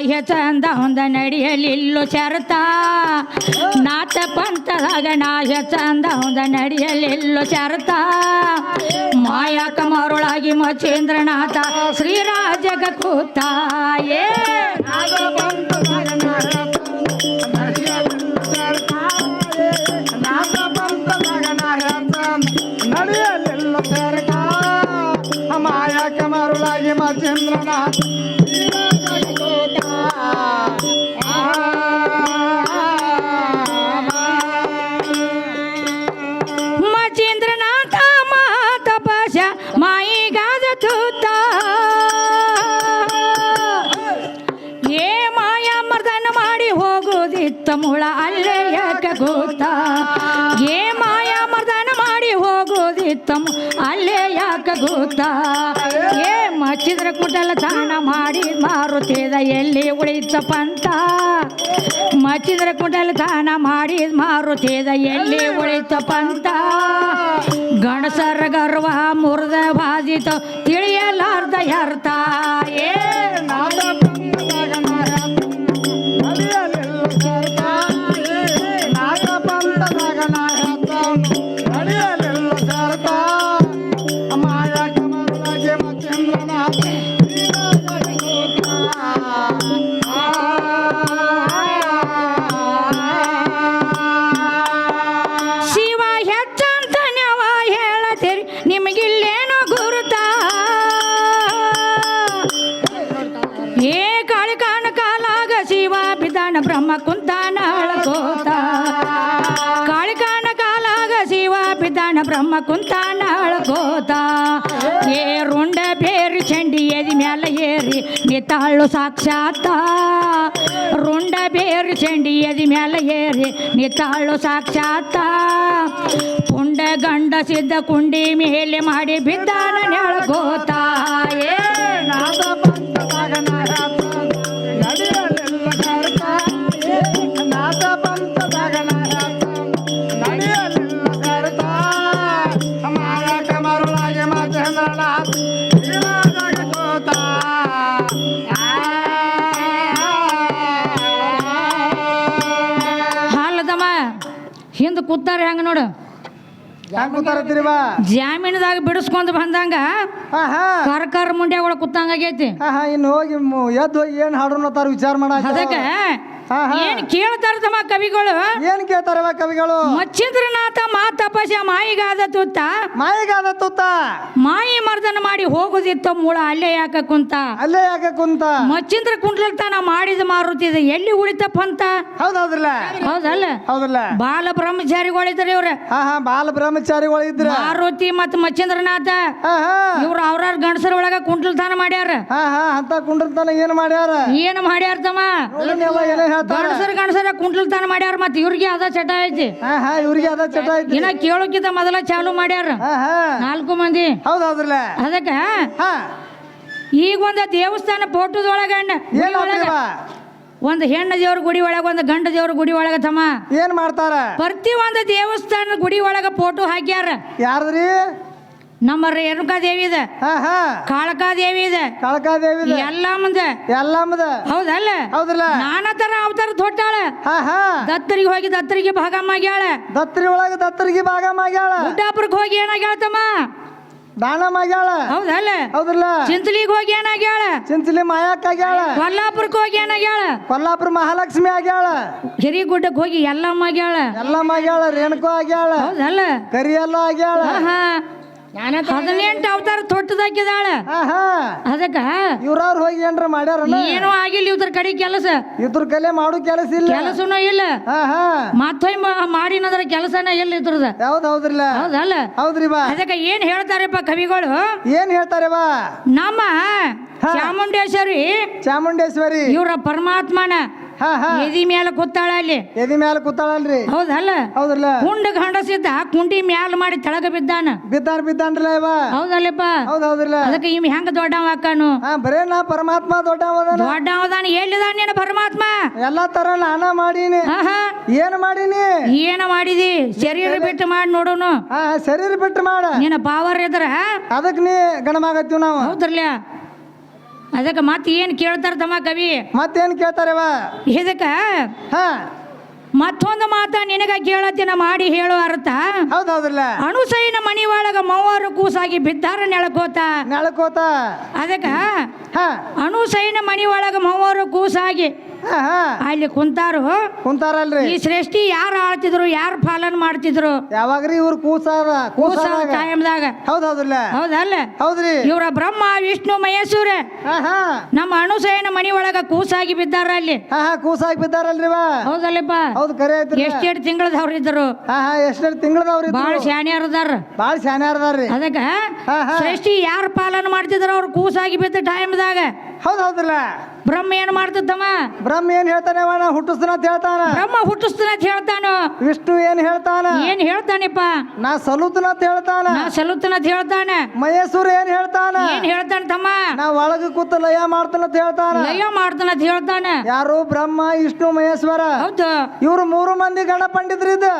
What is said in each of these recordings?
ಮಾಯ ಚಂದ ಹೊಂದ ನಡೆಯಲಿಲ್ಲೋ ಶರತ. ನಾಥ ಪಂಥದಾಗ ನಾಯ ಚಂದ ಹೊಂದ ನಡೆಯಲಿಲ್ಲೋ ಶರತ. ಮಾಯಕ ಮರುಳಾಗಿ ಮಚೇಂದ್ರನಾಥ ಶ್ರೀರಾಜಗ ಕೂತ ಏ! ನಡೆಯಲಿಲ್ಲ ಸರ್ಕ ಮಾಯಕ ಮರುಳಾಗಿ ಮಚಂದ್ರನಾಥ ಮಚೇಂದ್ರನಾಥ ಹೋಗುದಿತ್ತ ಮು- ಅಲ್ಲೇ ಯಾಕ ಗೊತ್ತಾ? ಏ ಮಚ್ಚಿದ್ರ ಕುಟಲ ದಾನ ಮಾಡಿ ಮಾರುತಿದ ಎಲ್ಲಿ ಉಳಿತಪ್ಪ ಅಂತ ಮಚ್ಚಿದ್ರ ಕುಟಲ ದಾನ ಮಾಡಿ ಮಾರುತಿದ ಎಲ್ಲಿ ಉಳಿತಪ್ಪ ಅಂತ ಗಣಸರ ಗರ್ವ ಮುರಿದ ಬಾಧಿತ ತಿಳಿಯಲಾರ್ದ ಅರ್ಥ ಏ ನಾದ ಬ್ರಹ್ಮ ಕುಂತಾನ ಅಳಕೋತ. ಕಾಳಿಕಾನ ಕಾಲಾಗ ಶಿವ ಬಿದ್ದಾನ ಬ್ರಹ್ಮ ಕುಂತಾನ ಅಳಕೋತ. ಏ ರುಂಡ ಬೇರಿ ಚಂಡಿ ಎದಿ ಮ್ಯಾಲ ಏರಿ ನಿತಾಳು ಸಾಕ್ಷಾತ ರುಂಡ ಬೇರು ಚಂಡಿ ಎದಿ ಮ್ಯಾಲ ಏರಿ ನಿತಾಳು ಸಾಕ್ಷಾತ ಪುಂಡ ಗಂಡ ಸಿದ್ಧ ಕುಂಡಿ ಮೇಲೆ ಮಾಡಿ ಬಿದ್ದಾನ ನೆಳಗೋತ ಏ ಹಿಂದೆ ಕೂತಾರ ಹೆಂಗ ನೋಡು? ಜಾಮೀನದಾಗ ಬಿಡಿಸ್ಕೊಂಡು ಬಂದಂಗ ಹಾ ಹಾ ಕರ್ಕರ್ ಮುಂಡ್ಯ ಒಳಗೆ ಕೂತಂಗ ಆಗೈತಿ. ಇನ್ನು ಹೋಗಿ ಎದ್ದು ಹೋಗಿ ಏನ್ ಹಾಡೋಣ ವಿಚಾರ ಮಾಡ ಅದಕ್ಕೆ ಏನ್ ಕೇಳ್ತಾರ ತಮ್ಮ ಕವಿಗಳು? ಏನ್ ಕೇಳ್ತಾರವ ಕವಿಗಳು? ಮಚ್ಚಿಂದ್ರನಾಥ ತಪಸ್ಯ ಮಾಯಿಗಾದ ತುತ್ತ. ಮಾಯಿಗಾದ ತುತ್ತ. ಮಾಯಿ ಮರ್ದನ ಮಾಡಿ ಹೋಗುದಿತ್ತ ಮೂಳ ಅಲ್ಲೇ ಯಾಕ ಕುಂತ? ಅಲ್ಲೇ ಯಾಕ ಕುಂತ? ಮಚ್ಚಿಂದ್ರ ಕುಂಟ್ಲತಾನ ಮಾಡಿದ ಮಾರುತಿದ ಎಲ್ಲಿ ಉಳಿತಪ್ಪ ಅಂತ ಹೌದೌದ್ರಲ್ಲ? ಹೌದಲ್ಲ? ಹೌದಲ್ಲ ಬಾಲ ಬ್ರಹ್ಮಚಾರಿಗಳಿದ್ರ ಇವ್ರ. ಹಾ ಹಾ ಬಾಲ ಬ್ರಹ್ಮಚಾರಿಗಳಿದ್ರ. ಮಾರುತಿ ಮತ್ ಮಚ್ಚಿಂದ್ರನಾಥ. ಇವ್ರು ಅವ್ರವ್ರ ಗಂಡಸರ ಒಳಗ ಕುಂಟ್ಲತಾನ ಮಾಡ್ಯಾರ. ಹಾ ಹಾ ಅಂತ ಕುಂಡ್ರತನ ಏನ್ ಮಾಡ್ಯಾರ? ಏನ್ ಮಾಡ್ಯಾರ ತಮ್ಮ? ಗಂಡಸರ ಗಂಡಸರ ಕುಂಟ್ಲತನ ಮಾಡ್ಯಾರ ಮತ್ತೆ ಇವ್ರಿಗೆ ಅದ ಚಟ ಐತಿ. ಹಾ ಹಾ ಇವ್ರಿಗೆ ಅದ ಚಟ ಐತಿ ಇನ್ನ ಕೇಳೋಕಿಂತ ಮೊದಲ ಚಾಲು ಮಾಡ್ಯಾರ. ಹಾ ಹಾ. ನಾಲ್ಕು ಮಂದಿ. ಹೌದೌದ್ರಲ್ಲ? ಅದಕ್ಕ? ಹಾ. ಈಗ ಒಂದ ದೇವಸ್ಥಾನ ಫೋಟೋದೊಳಗ ಒಂದು ಹೆಣ್ಣು ದೇವ್ರ ಗುಡಿ ಒಳಗ ಒಂದು ಗಂಡ ದೇವ್ರ ಗುಡಿ ಒಳಗ ತಮ್ಮ. ಏನ್ ಮಾಡ್ತಾರ? ಪ್ರತಿ ಒಂದು ದೇವಸ್ಥಾನ ಗುಡಿ ಒಳಗ ಫೋಟೋ ಹಾಕ್ಯಾರ. ಯಾರ್ದ್ರಿ? ನಮ್ಮ ರೇಣುಕಾ ದೇವಿ ಇದೆ. ಹಾ ಹಾ. ಕಾಳಕಾ ದೇವಿ ಇದೆ. ಕಾಳಕಾದೇವಿ ಎಲ್ಲ ಮುಂದೆ ಹೌದಲ್ಲ? ಹೌದಲ್ಲ ನಾನಾ ತರ ಅವತಾರ ತೊಟ್ಟಾಳ ಹಾ ಹಾ. ದತ್ತರಿಗೆ ಹೋಗಿ ದತ್ತರಿಗೆ ಭಾಗ ಆಗ್ಯಾಳ ದತ್ತರಿ ಒಳಗೆ ದತ್ತರಿಗೆ ಭಾಗ ಮಾಡ್ಯಾಳ. ಗುಡ್ಡಾಪುರಕ್ಕೆ ಹೋಗಿ ಏನಾಗ್ಯಾಳ ತಮ್ಮ ದಾನ ಮಾಡ್ಯಾಳ. ಹೌದಲ್ಲ? ಹೌದಲ್ಲ ಚಿಂತಲಿಗೆ ಹೋಗಿ ಏನಾಗ್ಯಾಳ? ಚಿಂತಲಿ ಮಾಯಾಕ ಆಗ್ಯಾಳ. ಕೊಲ್ಲಾಪುರಕ್ಕೆ ಹೋಗಿ ಏನಾಗ್ಯಾಳ? ಕೊಲ್ಲಾಪುರ ಮಹಾಲಕ್ಷ್ಮಿ ಆಗ್ಯಾಳ. ಹಿರಿಗುಡ್ಡಕ್ಕೆ ಹೋಗಿ ಎಲ್ಲಮ್ಮ ಆಗ್ಯಾಳ. ಎಲ್ಲಮ್ಮ ಆಗ್ಯಾಳ. ರೇಣುಕು ಆಗ್ಯಾಳ. ಹೌದಲ್ಲ? ಕರಿಯಲ್ಲ ಆಗ್ಯಾಳ. ಆಹಾ. ಹದಿನೆಂಟು ಅವತಾರ ತೊಟ್ಟದಾಕಿದಾಳ. ಅದಕ್ಕ ಇವ್ರವ್ರ ಹೋಗಿ ಏನ್ರ ಮಾಡ್ಯಾರ ಏನೂ ಆಗಿಲ್ಲ ಇವ್ರ ಕಡೆ ಕೆಲಸ. ಇದ್ರ ಕಲೆ ಮಾಡು ಕೆಲಸ ಇಲ್ಲ. ಕೆಲಸನೂ ಇಲ್ಲ. ಮತ್ತೊಮ್ಮೆ ಮಾಡಿನಂದ್ರ ಕೆಲಸನ ಇಲ್ಲ ಇದ್ರದ. ಹೌದ್ ಹೌದ್ರಲ್ಲ. ಹೌದಲ್ಲ? ಹೌದ್ರಿ ಬಾ. ಅದಕ್ಕ ಏನ್ ಹೇಳ್ತಾರಪ್ಪ ಕವಿಗಳು? ಏನ್ ಹೇಳ್ತಾರೆ ಬಾ. ನಮ್ಮ ಚಾಮುಂಡೇಶ್ವರಿ ಚಾಮುಂಡೇಶ್ವರಿ. ಇವ್ರ ಪರಮಾತ್ಮನ ಹಾ ಹಾ. ಎದಿ ಮ್ಯಾಲ ಕೂತಾಳ ಅಲ್ಲಿ. ಎದಿ ಮ್ಯಾಲ ಕೂತಾಳಲ್ರಿ. ಹೌದಲ್ಲ? ಹೌದ್ರಲ್ಲ. ಕುಂಡ ಗಂಡಸಿದ್ದ ಕುಂಡಿ ಮ್ಯಾಲ ಮಾಡಿ ತೆಳಗ ಬಿದ್ದಾನ. ಬಿದ್ದಾನ ಬಿದ್ದಾನ್ರಲ್ಲ ಇವ. ಹೌದಲ್ಲಪ್ಪ? ಹೌದ್ ಹೌದ್ರಲ್ಲ. ಅದಕ್ಕೆ ಇವ್ ಹೆಂಗ ದೊಡ್ಡವ ಅಕ್ಕನು ಹಾ ಬರೇ ನಾ ಪರಮಾತ್ಮ ದೊಡ್ಡವದನ ದೊಡ್ಡವದಾನ ಎಲ್ಲಿದಾನ ನೀನು ಪರಮಾತ್ಮ? ಎಲ್ಲಾ ತರ ನಾನ ಮಾಡೀನಿ. ಏನ್ ಮಾಡೀನಿ? ಏನ ಮಾಡಿದಿ? ಶರೀರ ಬಿಟ್ಟು ಮಾಡಿ ನೋಡೋನು. ಹಾ ಶರೀರ ಬಿಟ್ಟು ಮಾಡ. ನಿನ್ನ ಪಾವರ್ ಇದ್ರ ಅದಕ್ಕೆ ನೀ ಗಣಮಾಗತ್ತೀವಿ ನಾವು. ಹೌದ್ರಲ್ಲ? ಅದಕ್ಕೆ ಮತ್ತೆ ಏನು ಕೇಳ್ತಾರ ತಮ್ಮ ಕವಿ? ಮತ್ತೇನ್ ಕೇಳ್ತಾರವ ಇದಕ್ಕೆ ಹಾ. ಮತ್ತೊಂದು ಮಾತ ನಿನಗ ಕೇಳತ್ತಿನ ಮಾಡಿ ಹೇಳು ಅರ್ಥ. ಹೌದ್ ಅಣುಸೈನ ಮನಿ ಒಳಗ ಮೂವರು ಕೂಸಾಗಿ ಬಿದ್ದಾರ ನೆಳಕೋತ. ನೆಳಕೋತ. ಅದಕ್ಕ ಹಾ. ಅಣುಸೈನ ಮನಿ ಒಳಗ ಮೂವರು ಕೂಸಾಗಿ ಅಲ್ಲಿ ಕುಂತಾರು. ಕುಂತಾರಲ್ರಿ. ಈ ಶ್ರೇಷ್ಠಿ ಯಾರು ಆಳ್ತಿದ್ರು ಯಾರು ಪಾಲನ್ ಮಾಡ್ತಿದ್ರು? ಯಾವಾಗ್ರಿ ಇವ್ರು ಕೂಸಾದ ಕೂಸ ಟೈಮ್ದಾಗ ಹೌದ್ ಹೌದಲ್ಲ ಹೌದಲ್ಲ? ಹೌದ್ರಿ. ಇವರ ಬ್ರಹ್ಮ ವಿಷ್ಣು ಮಹೇಶ್ವರ. ನಮ್ಮ ಅಣುಸೈನ ಮನಿ ಒಳಗ ಕೂಸಾಗಿ ಬಿದ್ದಾರ ಅಲ್ಲಿ. ಕೂಸಾಗಿ ಬಿದ್ದಾರಲ್ರಿ ಹೌದಲ್ಲಪ್ಪ. ಹೌದು ಕರೆ ಎಷ್ಟೆರಡು ತಿಂಗಳದವ್ರು ಇದ್ರು ಎಷ್ಟೆರಡು ತಿಂಗಳದವ್ರು ಬಾಳ ಶಾನ್ಯಾರದಾರ ಬಾಳ ಶಾನ್ಯಾರದಾರ್ರಿ ಅದಕ್ಕ ಸೃಷ್ಟಿ ಯಾರು ಪಾಲನ್ ಮಾಡ್ತಿದ್ರು ಅವ್ರು ಕೂಸಾಗಿ ಬಿದ್ದ ಟೈಮ್ದಾಗ ಹೌದ್ ಹೌದಿಲ್ಲ ಬ್ರಹ್ಮ ಏನ್ ಮಾಡ್ತಿದ್ದಮ್ಮ ಬ್ರಹ್ಮ ಏನ್ ಹೇಳ್ತಾನೆ ಅವನ ಹುಟ್ಟಿಸ್ತಾನ ಅಂತ ಹೇಳ್ತಾನ. ಬ್ರಹ್ಮ ಹುಟ್ಟಿಸ್ತಾನ ಅಂತ ಹೇಳ್ತಾನೆ? ವಿಷ್ಣು ಏನ್ ಹೇಳ್ತಾನ? ಏನ್ ಹೇಳ್ತಾನಪ್ಪ? ನಾ ಸಲುತನ ಅಂತ ಹೇಳ್ತಾನ. ನಾ ಸಲುತನ ಅಂತ ಹೇಳ್ತಾನ. ಮಹೇಶ್ವರ ಏನ್ ಹೇಳ್ತಾನ? ಏನ್ ಹೇಳ್ತಾನೆ ತಮ್ಮ? ನಾ ಒಳಗ ಕೂತ ಲಯ ಮಾಡ್ತಾನ ಅಂತ ಹೇಳ್ತಾನ. ಲಯ ಮಾಡ್ತಾನ ಅಂತ ಹೇಳ್ತಾನ. ಯಾರು ಬ್ರಹ್ಮ ವಿಷ್ಣು ಮಹೇಶ್ವರ? ಹೌದು. ಇವ್ರು ಮೂರು ಮಂದಿ ಗಣ ಪಂಡಿತರು ಇದ್ದ.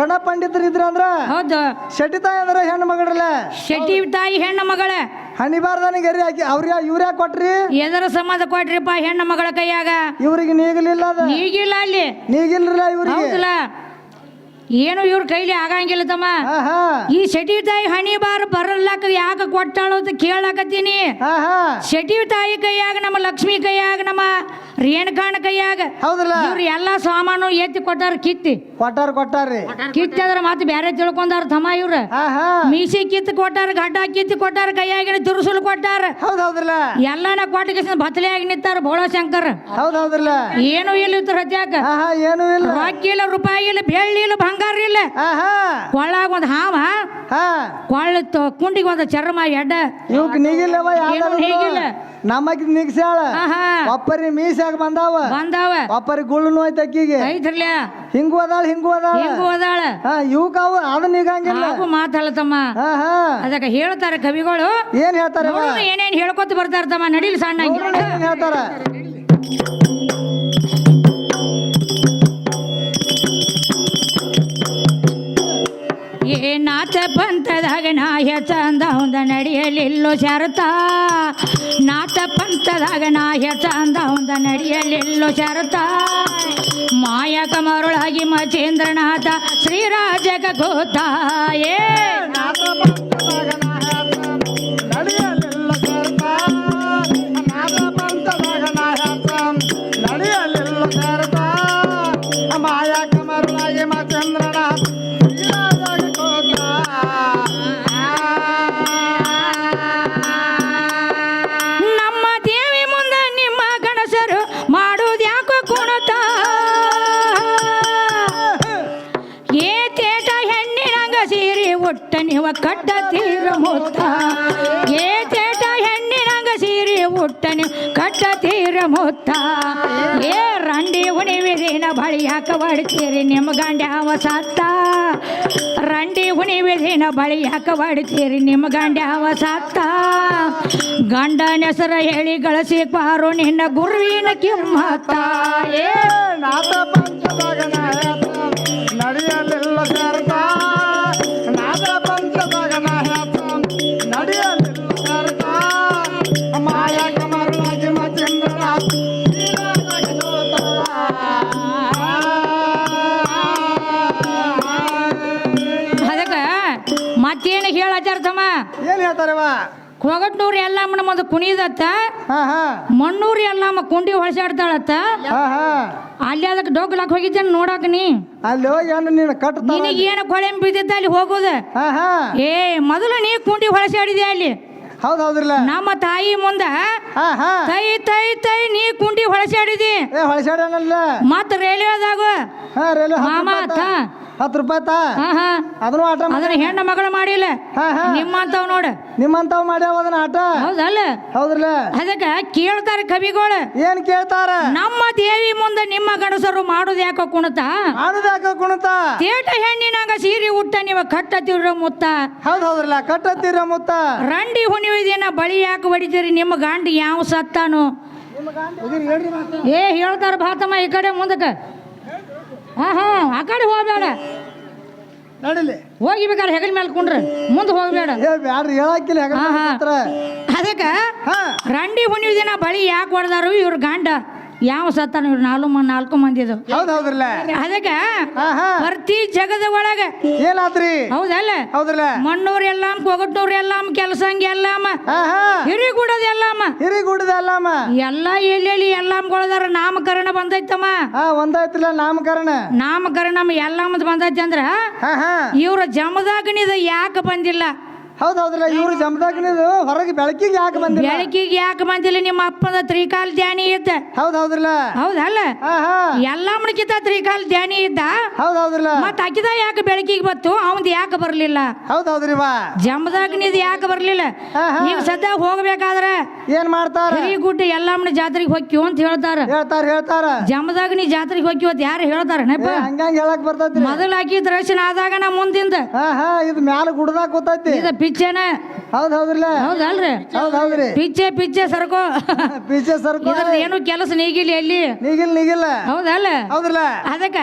ಗಣ ಪಂಡಿತರು ಇದ್ರ ಅಂದ್ರ ಹೌದು. ಶಟಿತಾಯಿ ಅಂದ್ರೆ ಹೆಣ್ಣು ಮಗಳಲ್ಲ ಶೆಟ್ಟಿ ತಾಯಿ ಹೆಣ್ಣು ಮಗಳ. ಹಣಿಬಾರ್ದನಿಗೆ ಎರಿ ಹಾಕಿ ಅವ್ರ ಇವ್ರ ಯಾಕೆ ಕೊಟ್ರಿ? ಎದರ ಸಮಾಜ ಕೊಟ್ರಿಪ್ಪ ಹೆಣ್ಣ ಮಗಳ ಕೈಯಾಗ. ಇವ್ರಿಗೆ ನೀಗಲಿಲ್ಲ ಅದ. ಈಗಿಲ್ಲ ಅಲ್ಲಿ. ನೀಗಿಲ್ರಲ್ಲ ಇವ್ರಿಗೆ. ಹೌದಲ್ಲ. ಏನು ಇವ್ರ ಕೈಲಿ ಆಗಂಗಿಲ್ಲ ತಮ್ಮ. ಈ ಶೆಟಿ ತಾಯಿ ಹಣಿ ಬಾರ್ ಬರಲ್ಲಕ ಯಾಕೆ ಕೊಟ್ಟಾಳು ಅಂತ ಕೇಳಾಕತ್ತೀನಿ. ಶೆಟಿ ತಾಯಿ ಕೈಯಾಗ ನಮ್ಮ ಲಕ್ಷ್ಮಿ ಕೈಯಾಗ ನಮ್ಮ ರೇಣುಕಾಣ ಕೈಯಾಗ. ಹೌದಲ್ಲ ಇವ್ರು ಎಲ್ಲಾ ಸಾಮಾನು ಎತ್ತಿ ಕೊಟ್ಟಾರ ಕಿತ್ತಿ. ಕೊಟ್ಟಾರ ಕೊಟ್ಟಾರ್ರಿ. ಕಿತ್ತಿ ಅದ್ರ ಮತ್ತೆ ಬ್ಯಾರೆ ತಿಳ್ಕೊಂಡಾರ ತಮ್ಮ ಇವ್ರ. ಹಾ ಹಾ. ಮೀಸಿ ಕಿತ್ತು ಕೊಟ್ಟಾರ ಗಡ್ಡ ಕಿತ್ತಿ ಕೊಟ್ಟಾರ ಕೈಯಾಗಿನ ತಿರುಸುಲು ಕೊಟ್ಟಾರ. ಹೌದ್ ಹೌದ್ರಲ್ಲ. ಎಲ್ಲಾನ ಕೊಟ್ಟಿಗೆ ಬತ್ತಲೆಯಾಗಿ ನಿಂತಾರ ಭೋಳಶಂಕರ್ ಹೌದ್ ಹೌದ್ರಲ್ಲ. ಏನು ಇಲ್ಲ ಇತ್ತು ಹಾ ಹಾ ಏನು ಇಲ್ಲ. ರೊಕ್ಕ ಇಲ್ಲ ರೂಪಾಯಿ ಇಲ್ಲ ಬೆಳ್ಳಿ ಇಲ್ಲ ಬಂಗಾರ ಇಲ್ಲ. ಹಾ ಹಾ. ಕೊಳ್ಳಾಗ ಒಂದ್ ಹಾವ ಹಾ. ಕೊಳ್ಳ ಕುಂಡಿಗೆ ಒಂದ್ ಚರ್ಮ ಎಡ್ಡ. ಇವಕ್ ನೀಗಿಲ್ಲವ ಆಹಾ ಒಪ್ಪರಿ ಬಂದಾವ? ಬಂದಾವ. ಪಾಪರಿ ಗುಳ್ಳು ಹೋಯ್ತು ಅಕ್ಕಿಗೆ. ಐತ್ರಲ್ಯ ಹಿಂಗು ಅದಾಳ ಹಿಂಗು ಅದಾಳ. ಹಿಂಗು ಅದಾಳ. ಹಾ ಇವಕ್ ಅವು ಅದು ನಿಗಂಗಿಲ್ಲ ಅವು ಹಾ ಅದಕ್ಕೆ ಹೇಳ್ತಾರೆ ಕವಿಗಳು. ಏನ್ ಹೇಳ್ತಾರೆ ಏನೇನ್ ಹೇಳ್ಕೊತ ಬರ್ತಾರ ತಮ್ಮ. ನಡಿಲಿ ಸಣ್ಣ ಹೇಳ್ತಾರ? ಚಂದ ಹೊಂದ ನಡೆಯಲಿಲ್ಲೋ ಶರತ? ನಾಥ ಪಂಥದಾಗ ನಾಯ ಚಂದ ಹೊಂದ ನಡೆಯಲಿಲ್ಲೋ ಶರತ? ಮಾಯಕ ಮರುಳಾಗಿ ಮಚೇಂದ್ರನಾಥ ಶ್ರೀರಾಜಕ ಗೋತ ಮುತ್ತ ಏ, ರಂಡಿ ಹುಣಿವಿದಿನ ಬಳಿ ಯಾಕ ಬಡ್ತೀರಿ ನಿಮ್ಮ ಗಂಡ ಅವ ಸತ್ತ? ರಂಡಿ ಹುಣಿವಿದಿನ ಬಳಿ ಯಾಕ ಬಡ್ತೀರಿ ನಿಮ್ಮ ಗಂಡ ಅವ ಸತ್ತ? ಗಂಡನ ಹೆಸರ ಹೇಳಿ ಗಳಿಸಿ ಪಾರು, ನಿನ್ನ ಗುರುವಿನ ಕಿಮ್ಮತ್ತ. ಏ, ನಾಥ ಪಂಚದಾಗ ನಡೆಯಲಿಲ್ಲ ಸೇರ್ತ ಕೊಗಟ್ನೂರು ಎಲ್ಲಮ್ಮನ ನಮ್ಮದು ಕುಣಿದತ್ತ. ಮಣ್ಣೂರ್ ಎಲ್ಲಮ್ಮ ಕುಂಡಿ ಹೊಳಸಾಡ್ತಾಳತ್ತ ಅಲ್ಲಿ ಅದಕ್ಕೆ ಡೊಗ್ಲಾಕ್ ಹೋಗಿದ್ದೇನೆ ನೋಡಕ್ ನೀ. ಅಲ್ಲಿ ಹೋಗಿ ನೀನು ಬಿದ್ದಿದ್ದ ಅಲ್ಲಿ? ಹೋಗೋದ? ಏ ಮೊದಲು ನೀ ಕುಂಡಿ ಹೊಳಸಾಡಿದೆ ಅಲ್ಲಿ? ಹೌದು ಹೌದ್ರಲ್ಲ. ನಮ್ಮ ತಾಯಿ ಮುಂದ ತೈ ತೈ ತೈ ನೀ ಕುಂಡಿ ಹೊಳಸಾಡಿದಿ ಮತ್ತ ರೈಲ್ವೆದಾಗ ಮಾಮ ತ ಹತ್ತು ರೂಪಾಯಿ ತಾ ಹಾ ಹಾ. ಅದನ್ನು ಆಟ ಅದನ್ನ ಹೆಣ್ಣ ಮಗಳು ಮಾಡಿಲ್ಲ. ಹಾ ಹಾ. ನಿಮ್ಮಂತವ್ ನೋಡ. ನಿಮ್ಮಂತಾವ್ ಮಾಡ್ಯಾವ ಅದನ್ನ ಆಟ? ಹೌದಲ್ಲ? ಹೌದ್ರಲ್ಲ? ಅದಕ್ಕ ಕೇಳ್ತಾರ ಕವಿಗಳು. ಏನ್ ಕೇಳ್ತಾರ? ನಮ್ಮ ದೇವಿ ಮುಂದೆ ನಿಮ್ಮ ಗಣಸರು ಮಾಡುದು ಯಾಕೋ ಕುಣತ? ಮಾಡುದಾಕ ಕುಣತ? ತೇಟ ಹೆಣ್ಣಿನಾಗ ಸೀರೆ ಉಟ್ಟ ನೀವು ಕಟ್ಟ ತಿರ್ರ ಮುತ್ತ. ಹೌದ್ ಹೌದ್ರಲ್ಲ ಕಟ್ಟತ್ತೀರ ಮುತ್ತ. ರಂಡಿ ಹುಣಿವಿದೇನ ಬಳಿ ಯಾಕೆ ಹೊಡಿತೀರಿ? ನಿಮ್ಮ ಗಂಡ ಯಾವ ಸತ್ತಾನು? ಏ ಹೇಳ್ತಾರ ಭಾತಮ್ಮ ಈ ಕಡೆ ಮುಂದಕ್ಕೆ. ಹಾ ಹಾಂ ಆ ಕಡೆ ಹೋಗ್ಬೇಡ. ನಡಿಲಿ. ಹೋಗಿಬೇಕಾದ್ರೆ ಹೆಗಲ ಮೇಲೆ ಕುಂಡ್ರೆ. ಮುಂದೆ ಹೋಗಬೇಡ. ಬ್ಯಾಡ್ರಿ ಹೇಳಕ್ಕಿಲ್ಲ ಹಾಂ ಹಾಂ. ಅದಕ್ಕೆ ಹಾ. ರಂಡಿ ಹುಣ್ಣಿಮೆ ದಿನ ಬಳಿ ಯಾಕೆ ಹೊಡೆದಾರು ಇವ್ರ ಗಂಡ. ಯಾವ ಸತ್ತಾನ ಇವ್ರು? ನಾಲ್ಕು ಮಂದಿ ನಾಲ್ಕು ಹೌದ್ ಹೌದ್ರಲ್ಲ? ಅದಕ್ಕೆ ಪ್ರತಿ ಜಗದ ಒಳಗೆ. ಏನಾತ್ರಿ ಹೌದಲ್ಲ? ಹೌದ್ರಲ್ಲ? ಮಣ್ಣೂರ್ ಎಲ್ಲಾಮ್ ಕೊಗಟ್ಟೂರ್ ಎಲ್ಲಾಮ್ ಕೆಲಸಂಗಿ ಎಲ್ಲಾಮ ಹಿರಿಗೂಡದ ಹಿರಿಗೂಡದ ಎಲ್ಲಾಮ. ಹಿರಿಗೂಡಿದ ಅಲ್ಲಮ್ಮ ಎಲ್ಲ ಎಲ್ಲೆಲ್ಲಿ ಎಲ್ಲಾಮ್ಗಳದಾರ ನಾಮಕರಣ ಬಂದೈತಮ್ಮ. ಹಾ ಒಂದಾಯ್ತಿಲ್ಲ ನಾಮಕರಣ. ನಾಮಕರಣ ಎಲ್ಲಾಮದ್ ಬಂದೈತಿ ಅಂದ್ರ ಇವ್ರ ಜಮದಾಗಣಿದ ಯಾಕೆ ಬಂದಿಲ್ಲ? ಹೌದ್ ಹೌದ್ರಲ್ಲ ಇವ್ರು ಜಮದಾಗನಿದು ಹೊರಗೆ ಬೆಳಕಿಗೆ ಯಾಕೆ ಬಂದಿಲ್ಲ? ಬೆಳಕಿಗೆ ಯಾಕೆ ಬಂದಿಲ್ಲ? ನಿಮ್ಮ ಅಪ್ಪನ ತ್ರಿಕಾಲ್ ಧ್ಯಾನಿ ಇದ್ದ. ಹೌದ್ ಹೌದ್ರಲ್ಲ? ಹೌದಲ್ಲ ಹಾ ಹಾ. ಎಲ್ಲಮ್ಮನಕಿತ ತ್ರಿಕಾಲ್ ಧ್ಯಾನಿ ಇದ್ದ. ಹೌದ್ ಹೌದ್ರಲ್ಲ? ಮತ್ ಅಕಿದ ಯಾಕೆ ಬೆಳಕಿಗೆ ಬತ್ತು ಅವಂದ್ ಯಾಕೆ ಬರಲಿಲ್ಲ? ಹೌದ್ ಹೌದ್ರಿ ವಾ ಜಮದಾಗನಿದ್ ಯಾಕೆ ಬರಲಿಲ್ಲ? ನೀವು ಈಗ ಸದ್ಯ ಹೋಗ್ಬೇಕಾದ್ರೆ ಏನ್ ಮಾಡ್ತಾರ? ಹಿರಿಗುಡ್ಡ ಎಲ್ಲಮ್ಮನ ಜಾತ್ರೆಗೆ ಹೊಕ್ಕಿವ್ ಅಂತ ಹೇಳ್ತಾರ. ಹೇಳ್ತಾರ ಹೇಳ್ತಾರ. ಜಮದಾಗನಿ ಜಾತ್ರೆಗೆ ಹೊಕ್ಕಿವ್ ಅಂತ ಯಾರು ಹೇಳ್ತಾರ? ನೆಪ? ಹೇಳಕ್ಕೆ ಹಂಗಂಗ್ ಹೇಳಕ್ ಬರ್ತೈತಿ ಮೊದಲ ಹಾಕಿ ದರ್ಶನ ಆದಾಗ ನಾ ಮುಂದಿಂದ ಇದು ಮ್ಯಾಲ ಗುಡ್ದಾಗ ಇದ ಪಿಚ್ಚೆನ? ಹೌದ್ ಹೌದ್ರಲ್ಲ? ಹೌದಲ್ರಿ ಹೌದ್ ಹೌದ್ರಿ. ಪಿಚ್ಚೆ ಪಿಚ್ಚೆ ಸರ್ಕೋ. ಪಿಚ್ಚೆ ಸರಕು. ಇದ್ರದ್ದು ಏನು ಕೆಲಸ ನೀಗಿಲ್ಲ ಎಲ್ಲಿ? ನೀಗಿಲ್ಲ ನೀಗಿಲ್ಲ. ಹೌದಲ್ಲ ಹೌದ್ರಲ್ಲ? ಅದಕ್ಕ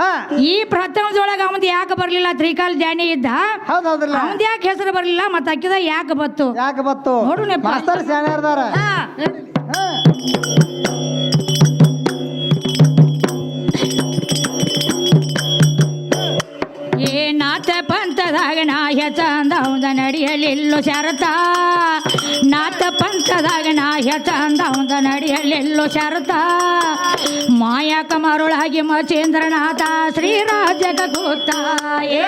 ಹಾ. ಈ ಪ್ರಥಮದೊಳಗ ಅವಂದ್ ಯಾಕೆ ಬರ್ಲಿಲ್ಲ? ತ್ರಿಕಾಲ ಜಾನಿ ಇದ್ದ? ಹೌದ್ ಹೌದ್ರಲ್ಲ. ಅವಂದ್ ಯಾಕೆ ಹೆಸರು ಬರ್ಲಿಲ್ಲ? ಮತ್ತ ಅಕ್ಕಿದ ಯಾಕೆ ಬತ್ತು? ಯಾಕೆ ಬತ್ತು? ನೋಡು. ಮಾಸ್ತರ್ ಶಾಣ್ಯಾರ್ದಾರ ನಾಯ ಚಂದವಂದ ನಡೆಯಲಿಲ್ಲೋ ಶರತ. ನಾಥ ಪಂಥದಾಗ ನಾಯ ಚಂದವಂದ ನಡೆಯಲಿಲ್ಲೋ ಶರತ. ಮಾಯಕ ಮರುಳಾಗಿ ಮಚೇಂದ್ರನಾಥ ಶ್ರೀರಾಜ ಕೂತ ಏ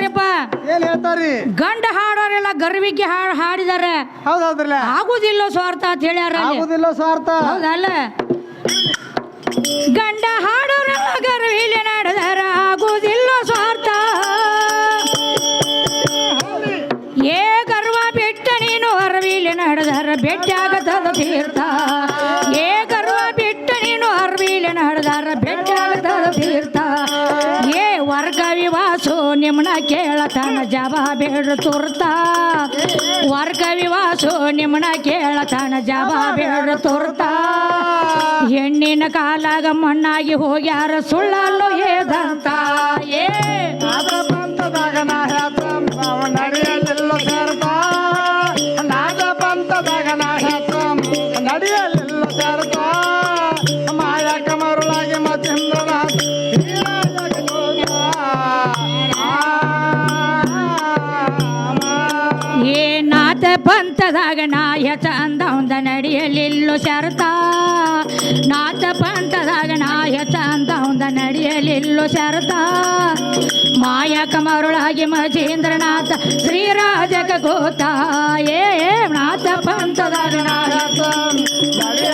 ಹೇಳ್ತಾರಪ್ಪ. ಏನ್ ಹೇಳ್ತಾರಿ? ಗಂಡ ಹಾಡೋರೆಲ್ಲ ಗರ್ವಿಗೆ ಹಾಡು ಹಾಡಿದಾರೆ. ಹೌದೌದ್ರಲ್ಲ ಆಗುದಿಲ್ಲ ಸ್ವಾರ್ಥ ಅಂತ ಹೇಳ್ಯಾರ. ಆಗುದಿಲ್ಲ ಸ್ವಾರ್ಥ. ಹೌದಲ್ಲ? ಗಂಡ ಹಾಡೋರೆಲ್ಲ ಗರ್ವಿಲಿ ನಡೆದಾರ ಆಗುದಿಲ್ಲ ಸ್ವಾರ್ಥ. ಏ ಗರ್ವ ಬೆಟ್ಟ ನೀನು ಅರವಿಲೆ ನಡೆದಾರ ಬೆಟ್ಟ ಆಗದ ತೀರ್ಥ ಕೇಳತನ ಬೇಡ ತೋರ್ತ. ವರ್ಗ ವಿವಾಸು ಕೇಳತಾನ ಕೇಳತನ ಬೇಡ ತೋರ್ತ. ಹೆಣ್ಣಿನ ಕಾಲಾಗ ಮಣ್ಣಾಗಿ ಹೋಗ್ಯಾರ ಸುಳ್ಳಲ್ಲೂ ಹೇದಂತ. ಏ. ಬಂದದಾಗ ನಾ ಹೇಳ್ತ ನಡೆಯಲಿಲ್ಲ. ಪಂಥದಾಗ ನಾಯ ಚಂದ ಉಂದ ಶರತ. ನಾಚ ಪಂಥದಾಗ ನಾಯ ಚಂದ ಉಂದ ನಡಿಯಲಿಲ್ಲು ಶರತ. ಮಾಯಕ ಮರುಳಾಗಿ ಮಜೇಂದ್ರನಾಥ ಶ್ರೀರಾಜಕ ಗೋತಾ ಏ, ನಾಥ ಪಂಥದಾಗ ನಾಯ